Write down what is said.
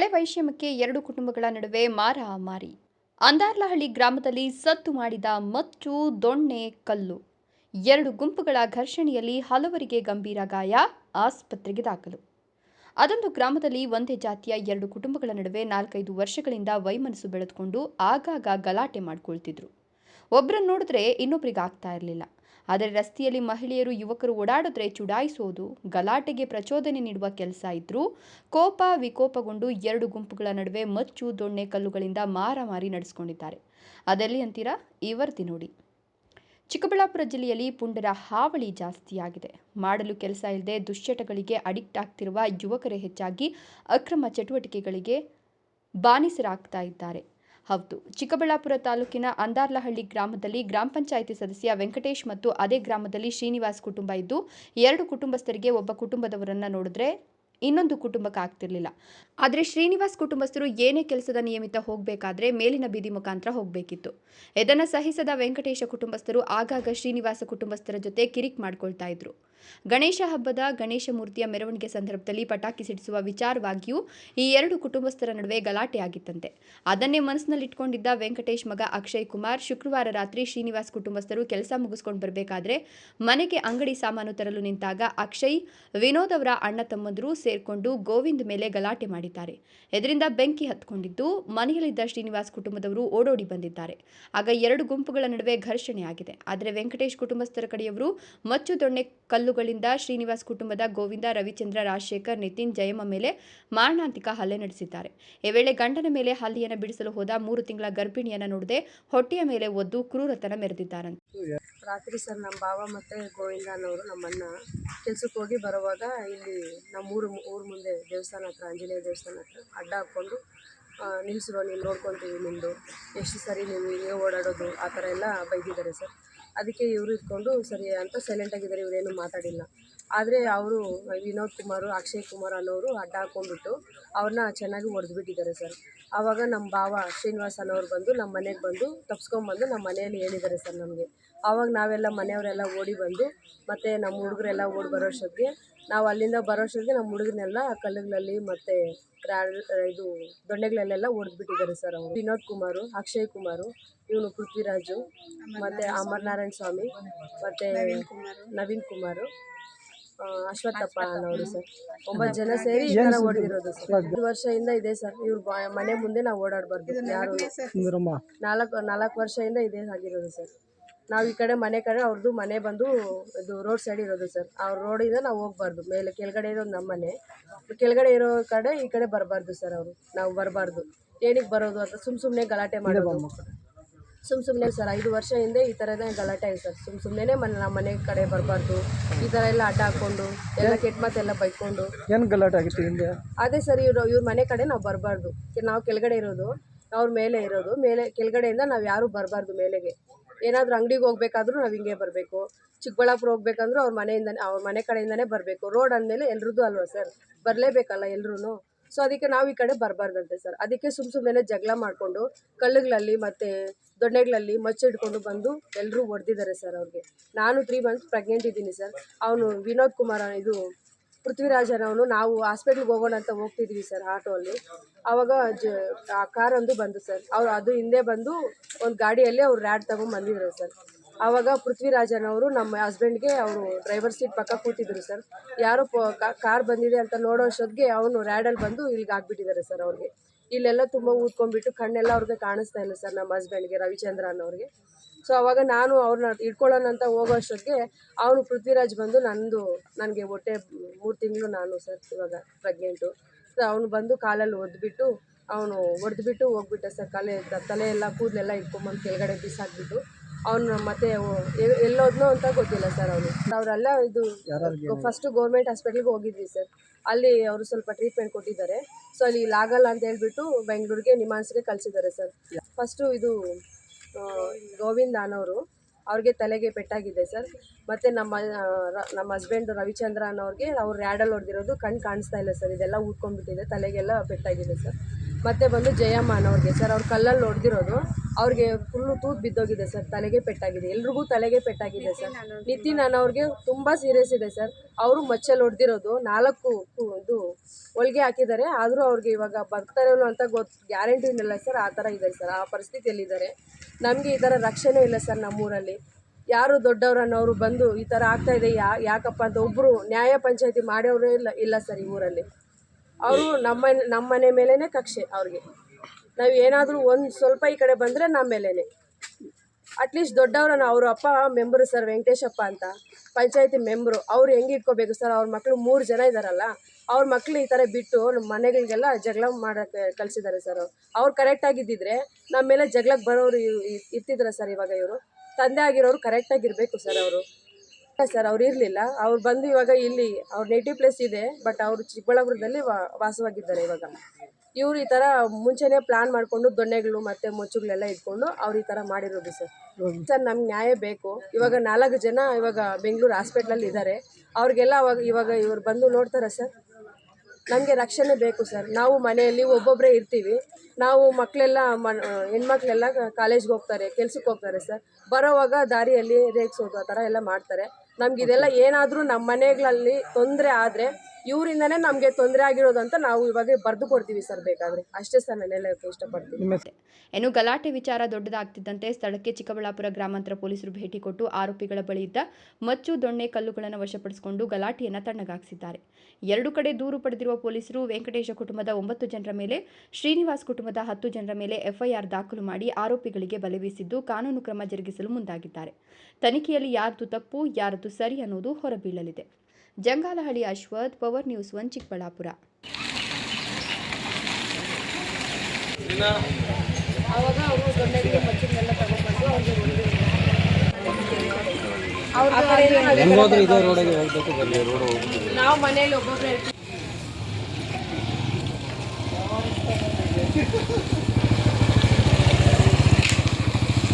ಹಳೆ ವೈಷಮ್ಯಕ್ಕೆ ಎರಡು ಕುಟುಂಬಗಳ ನಡುವೆ ಮಾರಾಮಾರಿ. ಅಂದಾರ್ಲಹಳ್ಳಿ ಗ್ರಾಮದಲ್ಲಿ ಸತ್ತು ಮಾಡಿದ ಮಚ್ಚು, ದೊಣ್ಣೆ, ಕಲ್ಲು. ಎರಡು ಗುಂಪುಗಳ ಘರ್ಷಣೆಯಲ್ಲಿ ಹಲವರಿಗೆ ಗಂಭೀರ ಗಾಯ, ಆಸ್ಪತ್ರೆಗೆ ದಾಖಲು. ಅದೊಂದು ಗ್ರಾಮದಲ್ಲಿ ಒಂದೇ ಜಾತಿಯ ಎರಡು ಕುಟುಂಬಗಳ ನಡುವೆ ನಾಲ್ಕೈದು ವರ್ಷಗಳಿಂದ ವೈಮನಸ್ಸು ಬೆಳೆದುಕೊಂಡು ಆಗಾಗ ಗಲಾಟೆ ಮಾಡಿಕೊಳ್ತಿದ್ರು. ಒಬ್ಬರನ್ನು ನೋಡಿದ್ರೆ ಇನ್ನೊಬ್ರಿಗೆ ಆಗ್ತಾ ಇರಲಿಲ್ಲ. ಆದರೆ ರಸ್ತೆಯಲ್ಲಿ ಮಹಿಳೆಯರು ಯುವಕರು ಓಡಾಡಿದ್ರೆ ಚುಡಾಯಿಸೋದು, ಗಲಾಟೆಗೆ ಪ್ರಚೋದನೆ ನೀಡುವ ಕೆಲಸ ಇದ್ರೂ ಕೋಪ ವಿಕೋಪಗೊಂಡು ಎರಡು ಗುಂಪುಗಳ ನಡುವೆ ಮಚ್ಚು, ದೊಣ್ಣೆ ಕಲ್ಲುಗಳಿಂದ ಮಾರಾಮಾರಿ ನಡೆಸ್ಕೊಂಡಿದ್ದಾರೆ. ಅದೆಲ್ಲಿ ಅಂತೀರಾ? ಈ ವರದಿ ನೋಡಿ. ಚಿಕ್ಕಬಳ್ಳಾಪುರ ಜಿಲ್ಲೆಯಲ್ಲಿ ಪುಂಡರ ಹಾವಳಿ ಜಾಸ್ತಿಯಾಗಿದೆ. ಮಾಡಲು ಕೆಲಸ ಇಲ್ಲದೆ ದುಶ್ಚಟಗಳಿಗೆ ಅಡಿಕ್ಟ್ ಆಗ್ತಿರುವ ಯುವಕರೇ ಹೆಚ್ಚಾಗಿ ಅಕ್ರಮ ಚಟುವಟಿಕೆಗಳಿಗೆ ಬಾನಿಸರಾಗ್ತಾ ಇದ್ದಾರೆ. ಹೌದು. ಚಿಕ್ಕಬಳ್ಳಾಪುರ ತಾಲೂಕಿನ ಅಂದಾರ್ಲಹಳ್ಳಿ ಗ್ರಾಮದಲ್ಲಿ ಗ್ರಾಮ ಪಂಚಾಯಿತಿ ಸದಸ್ಯ ವೆಂಕಟೇಶ್ ಮತ್ತು ಅದೇ ಗ್ರಾಮದಲ್ಲಿ ಶ್ರೀನಿವಾಸ್ ಕುಟುಂಬ ಇದ್ದು, ಎರಡು ಕುಟುಂಬಸ್ಥರಿಗೆ ಒಬ್ಬ ಕುಟುಂಬದವರನ್ನ ನೋಡಿದ್ರೆ ಇನ್ನೊಂದು ಕುಟುಂಬಕ್ಕೆ ಆಗ್ತಿರ್ಲಿಲ್ಲ. ಆದರೆ ಶ್ರೀನಿವಾಸ್ ಕುಟುಂಬಸ್ಥರು ಏನೇ ಕೆಲಸದ ನಿಯಮಿತ ಹೋಗಬೇಕಾದ್ರೆ ಮೇಲಿನ ಬೀದಿ ಮುಖಾಂತರ ಹೋಗಬೇಕಿತ್ತು. ಇದನ್ನು ಸಹಿಸದ ವೆಂಕಟೇಶ ಕುಟುಂಬಸ್ಥರು ಆಗಾಗ ಶ್ರೀನಿವಾಸ ಕುಟುಂಬಸ್ಥರ ಜೊತೆ ಕಿರಿಕ್ ಮಾಡ್ಕೊಳ್ತಾ ಇದ್ರು. ಗಣೇಶ ಹಬ್ಬದ ಗಣೇಶ ಮೂರ್ತಿಯ ಮೆರವಣಿಗೆ ಸಂದರ್ಭದಲ್ಲಿ ಪಟಾಕಿ ಸಿಡಿಸುವ ವಿಚಾರವಾಗಿಯೂ ಈ ಎರಡು ಕುಟುಂಬಸ್ಥರ ನಡುವೆ ಗಲಾಟೆ ಆಗಿತ್ತಂತೆ. ಅದನ್ನೇ ಮನಸ್ಸಿನಲ್ಲಿಟ್ಕೊಂಡಿದ್ದ ವೆಂಕಟೇಶ್ ಮಗ ಅಕ್ಷಯ್ ಕುಮಾರ್ ಶುಕ್ರವಾರ ರಾತ್ರಿ ಶ್ರೀನಿವಾಸ್ ಕುಟುಂಬಸ್ಥರು ಕೆಲಸ ಮುಗಿಸ್ಕೊಂಡು ಬರಬೇಕಾದ್ರೆ ಮನೆಗೆ ಅಂಗಡಿ ಸಾಮಾನು ತರಲು ನಿಂತಾಗ ಅಕ್ಷಯ್, ವಿನೋದ್ ಅವರ ಅಣ್ಣ ತಮ್ಮಂದರು ಸೇರ್ಕೊಂಡು ಗೋವಿಂದ್ ಮೇಲೆ ಗಲಾಟೆ ಮಾಡಿದ್ದಾರೆ. ಇದರಿಂದ ಬೆಂಕಿ ಹತ್ಕೊಂಡಿದ್ದು ಮನೆಯಲ್ಲಿದ್ದ ಶ್ರೀನಿವಾಸ್ ಕುಟುಂಬದವರು ಓಡೋಡಿ ಬಂದಿದ್ದಾರೆ. ಆಗ ಎರಡು ಗುಂಪುಗಳ ನಡುವೆ ಘರ್ಷಣೆ ಆಗಿದೆ. ಆದರೆ ವೆಂಕಟೇಶ್ ಕುಟುಂಬಸ್ಥರ ಕಡೆಯವರು ಮಚ್ಚು ದೊಣ್ಣೆ ಕಲ್ಲುಗಳಿಂದ ಶ್ರೀನಿವಾಸ್ ಕುಟುಂಬದ ಗೋವಿಂದ, ರವಿಚಂದ್ರ, ರಾಜಶೇಖರ್, ನಿತಿನ್, ಜಯಮ್ಮ ಮೇಲೆ ಮಾರಣಾಂತಿಕ ಹಲ್ಲೆ ನಡೆಸಿದ್ದಾರೆ. ಈ ವೇಳೆ ಗಂಡನ ಮೇಲೆ ಹಲ್ಲೆಯನ್ನು ಬಿಡಿಸಲು ಹೋದ ಮೂರು ತಿಂಗಳ ಗರ್ಭಿಣಿಯನ್ನ ನೋಡದೆ ಹೊಟ್ಟೆಯ ಮೇಲೆ ಒದ್ದು ಕ್ರೂರತನ ಮೆರೆದಿದ್ದಾರಂತೆ. ರಾತ್ರಿ ಸರ್, ನಮ್ಮ ಬಾವ ಮತ್ತೆ ಗೋವಿಂದ ಅನ್ನೋರು ನಮ್ಮನ್ನ ಕೆಲ್ಸಕ್ಕೆ ಹೋಗಿ ಬರುವಾಗ ಇಲ್ಲಿ ನಮ್ಮ ಊರು ಮುಂದೆ ದೇವಸ್ಥಾನ ಹತ್ರ, ಆಂಜನೇಯ ದೇವಸ್ಥಾನ ಹತ್ರ ಅಡ್ಡ ಹಾಕ್ಕೊಂಡು ನಿಲ್ಲಿಸಿರೋ ನೀವು ನೋಡ್ಕೊತೀವಿ ನಿಮ್ಮದು ಎಷ್ಟು ಸರಿ ನೀವು ಹಿಂಗೆ ಓಡಾಡೋದು, ಆ ಥರ ಎಲ್ಲ ಬೈದಿದ್ದಾರೆ ಸರ್. ಅದಕ್ಕೆ ಇವರು ಇಟ್ಕೊಂಡು ಸರಿ ಅಂತ ಸೈಲೆಂಟಾಗಿದ್ದಾರೆ ಇವರೇನು ಮಾತಾಡಿಲ್ಲ. ಆದರೆ ಅವರು, ವಿನೋದ್ ಕುಮಾರ್, ಅಕ್ಷಯ್ ಕುಮಾರ್ ಅನ್ನೋರು ಅಡ್ಡ ಹಾಕ್ಕೊಂಡ್ಬಿಟ್ಟು ಅವ್ರನ್ನ ಚೆನ್ನಾಗಿ ಹೊಡೆದ್ಬಿಟ್ಟಿದ್ದಾರೆ ಸರ್. ಆವಾಗ ನಮ್ಮ ಭಾವ ಶ್ರೀನಿವಾಸ್ ಅನ್ನೋರು ಬಂದು ನಮ್ಮ ಮನೆಗೆ ಬಂದು ತಪ್ಸ್ಕೊಂಬಂದು ನಮ್ಮ ಮನೆಯಲ್ಲಿ ಹೇಳಿದ್ದಾರೆ ಸರ್ ನಮಗೆ. ಆವಾಗ ನಾವೆಲ್ಲ ಮನೆಯವರೆಲ್ಲ ಓಡಿ ಬಂದು ಮತ್ತು ನಮ್ಮ ಹುಡುಗರೆಲ್ಲ ಓಡಿ ಬರೋಷ್ಟೊತ್ತಿಗೆ ನಾವು ಅಲ್ಲಿಂದ ಬರೋಷ್ಟೊತ್ತಿಗೆ ನಮ್ಮ ಹುಡುಗನೆಲ್ಲ ಕಲ್ಲುಗಳಲ್ಲಿ ಮತ್ತು ಇದು ದೊಣ್ಣೆಗಳಲ್ಲೆಲ್ಲ ಹೊಡೆದ್ಬಿಟ್ಟಿದ್ದಾರೆ ಸರ್ ಅವರು. ವಿನೋದ್ ಕುಮಾರು ಅಕ್ಷಯ್ ಕುಮಾರು ಇವನು ಪೃಥ್ವಿರಾಜು ಮತ್ತು ಅಮರನಾರಾಯಣ ಸ್ವಾಮಿ ಮತ್ತು ನವೀನ್ ಕುಮಾರು. ಅಶ್ವತ್ಥಪ್ಪ ಅನ್ನೋರು ಸರ್. ಒಂಬತ್ತು ಜನ ಸೇರಿ ಈ ಥರ ಹೊಡೆದಿರೋದು ಸರ್. ಒಂದು ವರ್ಷದಿಂದ ಇದೆ ಸರ್. ಇವ್ರು ಮನೆ ಮುಂದೆ ನಾವು ಓಡಾಡಬಾರ್ದು. ಯಾರು ನಾಲ್ಕು ನಾಲ್ಕು ವರ್ಷದಿಂದ ಇದೇ ಆಗಿರೋದು ಸರ್. ನಾವು ಈ ಕಡೆ ಮನೆ ಕಡೆ ಅವ್ರದ್ದು ಮನೆ ಬಂದು ಇದು ರೋಡ್ ಸೈಡ್ ಇರೋದು ಸರ್ ಅವ್ರ ರೋಡಿಂದ ನಾವು ಹೋಗ್ಬಾರ್ದು. ಮೇಲೆ ಕೆಳಗಡೆ ಇರೋದು ನಮ್ಮ ಮನೆ ಕೆಳಗಡೆ ಇರೋ ಕಡೆ ಈ ಕಡೆ ಬರಬಾರ್ದು ಸರ್ ಅವರು. ನಾವು ಬರಬಾರ್ದು. ಏನಕ್ಕೆ ಬರೋದು ಅಂತ ಸುಮ್ಮ ಸುಮ್ಮನೆ ಗಲಾಟೆ ಮಾಡೋದು. ಸುಮ್ಮ ಸುಮ್ಮನೆ ಸರ್ ಐದು ವರ್ಷ ಹಿಂದೆ ಈ ಥರನೇ ಗಲಾಟೆ ಆಯ್ತು ಸರ್ ಸುಮ್ಮ ಸುಮ್ಮನೆ ಮನೆ ನಮ್ಮ ಮನೆ ಕಡೆ ಬರಬಾರ್ದು. ಈ ಥರ ಎಲ್ಲ ಆಟ ಹಾಕ್ಕೊಂಡು ಎಲ್ಲ ಕೆಟ್ಟ ಮಾತೆಲ್ಲ ಬೈಕೊಂಡು. ಏನು ಗಲಾಟೆ ಆಗಿತ್ತು ಹಿಂದೆ? ಅದೇ ಸರ್ ಇವರು ಇವ್ರ ಮನೆ ಕಡೆ ನಾವು ಬರಬಾರ್ದು. ನಾವು ಕೆಳಗಡೆ ಇರೋದು ಅವ್ರ ಮೇಲೆ ಇರೋದು. ಮೇಲೆ ಕೆಳಗಡೆಯಿಂದ ನಾವು ಯಾರೂ ಬರಬಾರ್ದು ಮೇಲೆಗೆ. ಏನಾದರೂ ಅಂಗಡಿಗೆ ಹೋಗ್ಬೇಕಾದ್ರೂ ನಾವು ಹಿಂಗೆ ಬರಬೇಕು. ಚಿಕ್ಕಬಳ್ಳಾಪುರ ಹೋಗ್ಬೇಕಂದ್ರೂ ಅವ್ರ ಮನೆಯಿಂದನೇ, ಅವ್ರ ಮನೆ ಕಡೆಯಿಂದನೇ ಬರಬೇಕು. ರೋಡ್ ಅಂದಮೇಲೆ ಎಲ್ರದ್ದು ಅಲ್ವಾ ಸರ್? ಬರಲೇಬೇಕಲ್ಲ ಎಲ್ರೂ ಸೊ ಅದಕ್ಕೆ ನಾವು ಈ ಕಡೆ ಬರಬಾರ್ದಂತೆ ಸರ್. ಅದಕ್ಕೆ ಸುಮ್ಮ ಸುಮ್ಮನೆ ಜಗಳ ಮಾಡಿಕೊಂಡು ಕಲ್ಲುಗಳಲ್ಲಿ ಮತ್ತು ದೊಣ್ಣೆಗಳಲ್ಲಿ ಮಚ್ಚಿಡ್ಕೊಂಡು ಬಂದು ಎಲ್ಲರೂ ಹೊಡೆದಿದ್ದಾರೆ ಸರ್ ಅವ್ರಿಗೆ. ನಾನು ತ್ರೀ ಮಂತ್ಸ್ ಪ್ರೆಗ್ನೆಂಟ್ ಇದ್ದೀನಿ ಸರ್. ಅವನು ವಿನೋದ್ ಕುಮಾರ್ ಇದು ಪೃಥ್ವಿರಾಜನ್ ಅವನು ನಾವು ಹಾಸ್ಪಿಟ್ಲಿಗೆ ಹೋಗೋಣ ಅಂತ ಹೋಗ್ತಿದ್ವಿ ಸರ್ ಆಟೋ ಅಲ್ಲಿ ಆವಾಗ ಜ, ಆ ಕಾರ್ ಒಂದು ಬಂದು ಸರ್. ಅವ್ರು ಅದು ಹಿಂದೆ ಬಂದು ಒಂದು ಗಾಡಿಯಲ್ಲಿ ಅವ್ರು ರ್ಯಾಡ್ ತಗೊಂಡು ಬಂದಿದ್ರು ಸರ್. ಅವಾಗ ಪೃಥ್ವಿರಾಜನವರು ನಮ್ಮ ಹಸ್ಬೆಂಡ್ಗೆ ಅವರು ಡ್ರೈವರ್ ಸೀಟ್ ಪಕ್ಕ ಕೂತಿದ್ರು ಸರ್. ಯಾರೋ ಕಾರ್ ಬಂದಿದೆ ಅಂತ ನೋಡೋ ಅಷ್ಟೊತ್ತಿಗೆ ಅವನು ರ್ಯಾಡಲ್ಲಿ ಬಂದು ಇಲ್ಲಿಗೆ ಹಾಕ್ಬಿಟ್ಟಿದ್ದಾರೆ ಸರ್ ಅವ್ರಿಗೆ. ಇಲ್ಲೆಲ್ಲ ತುಂಬ ಊದ್ಕೊಂಡ್ಬಿಟ್ಟು ಕಣ್ಣೆಲ್ಲ ಅವ್ರಿಗೆ ಕಾಣಿಸ್ತಾ ಇಲ್ಲ ಸರ್ ನಮ್ಮ ಹಸ್ಬೆಂಡ್ಗೆ ರವಿಚಂದ್ರ ಅನ್ನೋರಿಗೆ. ಸೊ ಅವಾಗ ನಾನು ಅವ್ರನ್ನ ಇಟ್ಕೊಳ್ಳೋಣ ಅಂತ ಹೋಗೋ ಅಷ್ಟೊತ್ತಿಗೆ ಅವನು ಪೃಥ್ವಿರಾಜ್ ಬಂದು ನಂದು, ನನಗೆ ಹೊಟ್ಟೆ ಮೂರು ತಿಂಗಳು ನಾನು ಸರ್ ಇವಾಗ ಪ್ರೆಗ್ನೆಂಟು ಸೊ ಅವನು ಬಂದು ಕಾಲಲ್ಲಿ ಒದ್ಬಿಟ್ಟು, ಅವನು ಒಡೆದ್ಬಿಟ್ಟು ಹೋಗ್ಬಿಟ್ಟೆ ಸರ್ ಕಲೆ ತಲೆ ಎಲ್ಲ ಕೂದಲೆಲ್ಲ ಇಟ್ಕೊಂಬಂದು ಕೆಳಗಡೆ ಬಿಸಾಕ್ಬಿಟ್ಟು. ಅವನು ಮತ್ತೆ ಎಲ್ಲೋದ್ನೋ ಅಂತ ಗೊತ್ತಿಲ್ಲ ಸರ್ ಅವನು ಅವರೆಲ್ಲ ಇದು ಫಸ್ಟ್ ಗೌರ್ಮೆಂಟ್ ಹಾಸ್ಪಿಟ್ಲಿಗೆ ಹೋಗಿದ್ವಿ ಸರ್ ಅಲ್ಲಿ ಅವರು ಸ್ವಲ್ಪ ಟ್ರೀಟ್ಮೆಂಟ್ ಕೊಟ್ಟಿದ್ದಾರೆ. ಸೊ ಅಲ್ಲಿ ಇಲ್ಲಿ ಆಗಲ್ಲ ಅಂತ ಹೇಳ್ಬಿಟ್ಟು ಬೆಂಗಳೂರಿಗೆ ನಿಮಾನ್ಸ್ಗೆ ಕಳಿಸಿದ್ದಾರೆ ಸರ್ ಫಸ್ಟು ಇದು ಗೋವಿಂದ ಅನ್ನೋರು ಅವ್ರಿಗೆ ತಲೆಗೆ ಪೆಟ್ಟಾಗಿದೆ ಸರ್ ಮತ್ತು ನಮ್ಮ ನಮ್ಮ ಹಸ್ಬೆಂಡ್ ರವಿಚಂದ್ರ ಅನ್ನೋರಿಗೆ ಅವ್ರು ರ್ಯಾಡಲ್ಲಿ ಹೊಡೆದಿರೋದು ಕಣ್ಣು ಕಾಣಿಸ್ತಾ ಇಲ್ಲ ಸರ್ ಇದೆಲ್ಲ ಊದ್ಕೊಂಡ್ಬಿಟ್ಟಿದೆ. ತಲೆಗೆಲ್ಲ ಪೆಟ್ಟಾಗಿದೆ ಸರ್ ಮತ್ತು ಬಂದು ಜಯಮ್ಮ ಅನ್ನೋರಿಗೆ ಸರ್, ಅವ್ರು ಕಲ್ಲಲ್ಲಿ ಹೊಡೆದಿರೋದು ಅವ್ರಿಗೆ ಫುಲ್ಲು ತೂತು ಬಿದ್ದೋಗಿದೆ ಸರ್, ತಲೆಗೆ ಪೆಟ್ಟಾಗಿದೆ. ಎಲ್ರಿಗೂ ತಲೆಗೆ ಪೆಟ್ಟಾಗಿದೆ ಸರ್. ನಿತಿನ್ ಅವ್ರಿಗೆ ತುಂಬ ಸೀರಿಯಸ್ ಇದೆ ಸರ್. ಅವರು ಮಚ್ಚಲ್ಲಿ ಹೊಡೆದಿರೋದು, ನಾಲ್ಕು ಇದು ಹೊಲಿಗೆ ಹಾಕಿದ್ದಾರೆ. ಆದರೂ ಅವ್ರಿಗೆ ಇವಾಗ ಬರ್ತಾರೆ ಅಂತ ಗೊತ್ತು ಗ್ಯಾರಂಟಿ ಇಲ್ಲ ಸರ್. ಆ ಥರ ಇದೆ ಸರ್. ಆ ಪರಿಸ್ಥಿತಿಯಲ್ಲಿದ್ದಾರೆ. ನಮಗೆ ಈ ಥರ ರಕ್ಷಣೆ ಇಲ್ಲ ಸರ್ ನಮ್ಮೂರಲ್ಲಿ. ಯಾರು ದೊಡ್ಡವರನ್ನವರು ಬಂದು ಈ ಥರ ಆಗ್ತಾ ಇದೆ, ಯಾ, ಯಾಕಪ್ಪ ಅಂತ ಒಬ್ಬರು ನ್ಯಾಯ ಪಂಚಾಯತಿ ಮಾಡೋರೇ ಇಲ್ಲ ಇಲ್ಲ ಸರ್ ಈ ಊರಲ್ಲಿ. ಅವರು ನಮ್ಮ ಮನೆ ಮೇಲೇ ಕಕ್ಷೆ ಅವ್ರಿಗೆ. ನಾವು ಏನಾದರೂ ಒಂದು ಸ್ವಲ್ಪ ಈ ಕಡೆ ಬಂದರೆ ನಮ್ಮ ಮೇಲೇ ಅಟ್ಲೀಸ್ಟ್ ದೊಡ್ಡವ್ರನ್ನ ಅವ್ರ ಅಪ್ಪ, ಮೆಂಬರು ಸರ್ ವೆಂಕಟೇಶಪ್ಪ ಅಂತ, ಪಂಚಾಯತಿ ಮೆಂಬರು, ಅವ್ರು ಹೆಂಗೆ ಇಟ್ಕೋಬೇಕು ಸರ್ ಅವ್ರ ಮಕ್ಕಳು ಮೂರು ಜನ ಇದ್ದಾರಲ್ಲ ಅವ್ರ ಮಕ್ಕಳು ಈ ಥರ ಬಿಟ್ಟು ನಮ್ಮ ಮನೆಗಳಿಗೆಲ್ಲ ಜಗಳ ಮಾಡೋಕ್ಕೆ ಕಳಿಸಿದ್ದಾರೆ ಸರ್ ಅವ್ರು. ಕರೆಕ್ಟ್ ಕರೆಕ್ಟಾಗಿದ್ದಿದ್ರೆ ನಮ್ಮ ಮೇಲೆ ಜಗಳಕ್ಕೆ ಬರೋರು ಇರ್ತಿದ್ರ ಸರ್ ಇವಾಗ ಇವರು. ತಂದೆ ಆಗಿರೋರು ಕರೆಕ್ಟಾಗಿರಬೇಕು ಸರ್ ಅವರು. ಸರ್, ಅವ್ರು ಇರಲಿಲ್ಲ. ಅವ್ರು ಬಂದು ಇವಾಗ ಇಲ್ಲಿ, ಅವ್ರ ನೇಟಿವ್ ಪ್ಲೇಸ್ ಇದೆ ಬಟ್ ಅವರು ಚಿಕ್ಕಬಳ್ಳಾಪುರದಲ್ಲಿ ವಾಸವಾಗಿದ್ದಾರೆ ಇವಾಗ. ಇವ್ರು ಈ ಥರ ಮುಂಚೆನೇ ಪ್ಲಾನ್ ಮಾಡಿಕೊಂಡು ದೊಣ್ಣೆಗಳು ಮತ್ತು ಮೊಚ್ಚುಗಳೆಲ್ಲ ಇಟ್ಕೊಂಡು ಅವ್ರು ಈ ಥರ ಮಾಡಿರೋದು ಸರ್. ಸರ್, ನಮ್ಗೆ ನ್ಯಾಯ ಬೇಕು. ಇವಾಗ ನಾಲ್ಕು ಜನ ಇವಾಗ ಬೆಂಗಳೂರು ಹಾಸ್ಪಿಟ್ಲಲ್ಲಿ ಇದ್ದಾರೆ ಅವ್ರಿಗೆಲ್ಲ ಅವಾಗ, ಇವಾಗ ಇವ್ರು ಬಂದು ನೋಡ್ತಾರೆ ಸರ್? ನಮಗೆ ರಕ್ಷಣೆ ಬೇಕು ಸರ್. ನಾವು ಮನೆಯಲ್ಲಿ ಒಬ್ಬೊಬ್ಬರೇ ಇರ್ತೀವಿ. ನಾವು ಮಕ್ಕಳೆಲ್ಲ ಮನ್, ಹೆಣ್ಮಕ್ಳೆಲ್ಲ ಕಾಲೇಜ್ಗೆ ಹೋಗ್ತಾರೆ, ಕೆಲ್ಸಕ್ಕೆ ಹೋಗ್ತಾರೆ ಸರ್. ಬರೋವಾಗ ದಾರಿಯಲ್ಲಿ ರೇಗಿಸೋದು ಆ ಥರ ಎಲ್ಲ ಮಾಡ್ತಾರೆ. ನಮ್ಗೆ ಇದೆಲ್ಲ ಏನಾದರೂ ನಮ್ಮ ಮನೆಗಳಲ್ಲಿ ತೊಂದರೆ ಆದರೆ ಇವರಿಂದನೇ ನಮಗೆ ತೊಂದರೆ ಆಗಿರೋದಂತ ಅಂತ ನಾವು ಇವಾಗ ಬರೆದು ಕೊಡ್ತೀವಿ ಸರ್ ಬೇಕಾದರೆ. ಅಷ್ಟೇ ಸರ್ ನಾನು ಹೇಳೋಕ್ಕೆ ಇಷ್ಟಪಡ್ತೀನಿ. ಏನು ಗಲಾಟೆ ವಿಚಾರ ದೊಡ್ಡದಾಗ್ತಿದ್ದಂತೆ ಸ್ಥಳಕ್ಕೆ ಚಿಕ್ಕಬಳ್ಳಾಪುರ ಗ್ರಾಮಾಂತರ ಪೊಲೀಸರು ಭೇಟಿ ಕೊಟ್ಟು ಆರೋಪಿಗಳ ಬಳಿ ಇದ್ದ ಮಚ್ಚು ದೊಣ್ಣೆ ಕಲ್ಲುಗಳನ್ನು ವಶಪಡಿಸಿಕೊಂಡು ಗಲಾಟೆಯನ್ನು ತಣ್ಣಗಾಕಿಸಿದ್ದಾರೆ ಎರಡು ಕಡೆ ದೂರು ಪಡೆದಿರುವ ಪೊಲೀಸರು ವೆಂಕಟೇಶ ಕುಟುಂಬದ ಒಂಬತ್ತು ಜನರ ಮೇಲೆ ಶ್ರೀನಿವಾಸ್ ಕುಟುಂಬದ ಹತ್ತು ಜನರ ಮೇಲೆ ಎಫ್ಐಆರ್ ದಾಖಲು ಮಾಡಿ ಆರೋಪಿಗಳಿಗೆ ಬಲೆ ಬೀಸಿದ್ದು ಕಾನೂನು ಕ್ರಮ ಜರುಗಿಸಲು ಮುಂದಾಗಿದ್ದಾರೆ. ತನಿಖೆಯಲ್ಲಿ ಯಾರದು ತಪ್ಪು ಯಾರದು ಸರಿ ಅನ್ನೋದು ಹೊರಬೀಳಲಿದೆ. Jangalahalli Ashwath power news one Chikkaballapur. ಆವಾಗ ಅವರು ಮಚ್ಚಿನೆಲ್ಲ ತಗೊಂಡ್ಬಂದು ಅವ್ರಿಗೆ ನಾವು ಮನೇಲಿ ಒಬ್ಬೊಬ್ಬರೇ